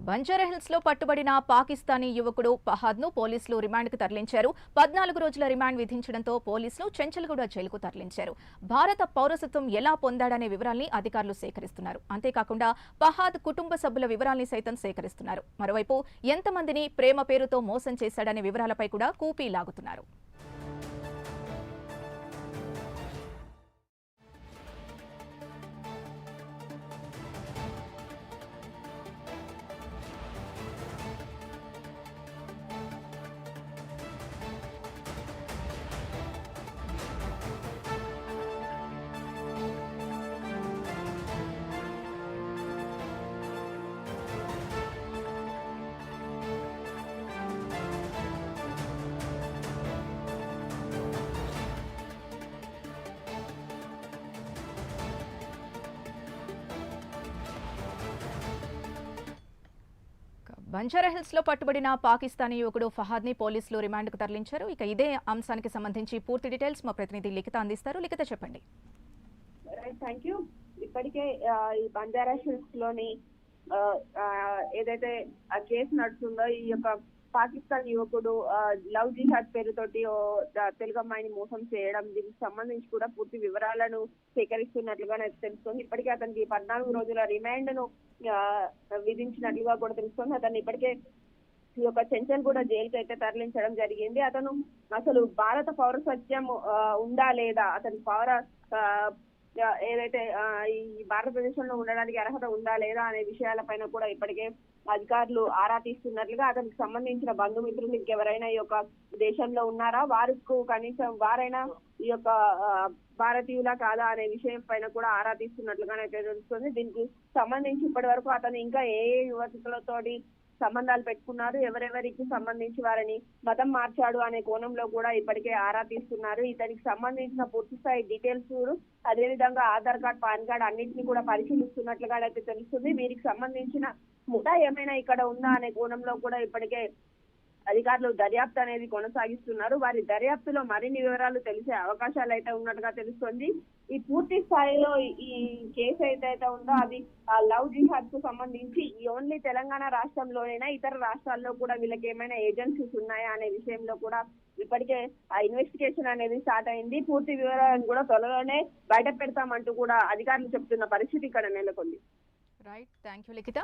బంజారాహిల్స్లో పట్టుబడిన పాకిస్తానీ యువకుడు ఫహాద్ను పోలీసులు రిమాండ్కు తరలించారు. పద్నాలుగు రోజుల రిమాండ్ విధించడంతో పోలీసులు చెంచల్గూడ జైలుకు తరలించారు. భారత పౌరసత్వం ఎలా పొందాడనే వివరాల్ని అధికారులు సేకరిస్తున్నారు. అంతేకాకుండా పహాద్ కుటుంబ సభ్యుల వివరాల్ని సైతం సేకరిస్తున్నారు. మరోవైపు ఎంతమందిని ప్రేమ పేరుతో మోసం చేశాడనే వివరాలపై కూడా కూపీ లాగుతున్నారు. బంజారాహిల్స్లో పట్టుబడిన పాకిస్తానీ యువకుడు ఫహాద్ని పోలీసులు రిమాండ్కు తరలించారు. ఇక ఇదే అంశానికి సంబంధించి పూర్తి డీటెయిల్స్ మా ప్రతినిధి లిఖిత అందిస్తారు. లిఖిత చెప్పండి. రైట్ థ్యాంక్ యూ ఇప్పటికే ఈ బంజారాహిల్స్లోని ఏదైతే ఆ కేసు నడుస్తుందో ఈ యొక్క పాకిస్తాన్ యువకుడు లవ్ జిహాద్ పేరుతోటి తెలుగు అమ్మాయిని మోసం చేయడం దీనికి సంబంధించి కూడా పూర్తి వివరాలను సేకరిస్తున్నట్లుగా నాకు తెలుస్తుంది. ఇప్పటికే అతనికి పద్నాలుగు రోజుల రిమాండ్ను విధించినట్లుగా కూడా తెలుస్తుంది. అతన్ని ఇప్పటికే ఈ యొక్క చెంచల్ కూడా జైలుకి అయితే తరలించడం జరిగింది. అతను అసలు భారత పౌరసత్యం ఉందా లేదా? అతని పౌర ఆ, ఏదైతే ఈ భారతదేశంలో ఉండడానికి అర్హత ఉందా లేదా అనే విషయాలపైన కూడా ఇప్పటికే అధికారులు ఆరా తీస్తున్నట్లుగా అతనికి సంబంధించిన బంధుమిత్రులు ఇంకెవరైనా ఈ యొక్క దేశంలో ఉన్నారా? వారికి కనీసం వారైనా ఈ యొక్క భారతీయుల భారతీయులా కాదా అనే విషయం పైన కూడా ఆరా తీస్తున్నట్లుగా తెలుస్తుంది. దీనికి సంబంధించి ఇప్పటి వరకు అతను ఇంకా ఏ ఏ యువతులతోటి సంబంధాలు పెట్టుకున్నారు. ఎవరెవరికి సంబంధించి వారిని మతం మార్చాడు అనే కోణంలో కూడా ఇప్పటికే ఆరా తీస్తున్నారు. ఇతనికి సంబంధించిన పూర్తి స్థాయి డీటెయిల్స్ అదే విధంగా ఆధార్ కార్డ్ పాన్ కార్డ్ అన్నింటినీ కూడా పరిశీలిస్తున్నట్లుగా అయితే తెలుస్తుంది. వీరికి సంబంధించిన ముఠా ఏమైనా ఇక్కడ ఉందా అనే కోణంలో కూడా ఇప్పటికే అధికారులు దర్యాప్తు అనేది కొనసాగిస్తున్నారు. వారి దర్యాప్తులో మరిన్ని వివరాలు తెలిసే అవకాశాలు అయితే ఉన్నట్టుగా తెలుస్తోంది. ఈ పూర్తి స్థాయిలో ఈ- కేసు ఏదైతే ఉందో అది ఆ లవ్ జిహాద్కు సంబంధించి ఈ ఓన్లీ తెలంగాణ రాష్ట్రంలోనైనా ఇతర రాష్ట్రాల్లో కూడా వీళ్ళకి ఏమైనా ఏజెన్సీస్ ఉన్నాయా అనే విషయంలో కూడా ఇప్పటికే ఆ ఇన్వెస్టిగేషన్ అనేది స్టార్ట్ అయింది. పూర్తి వివరాలను కూడా త్వరలోనే బయట పెడతామంటూ కూడా అధికారులు చెప్తున్న పరిస్థితి ఇక్కడ నెలకొంది. Right thank you Likhita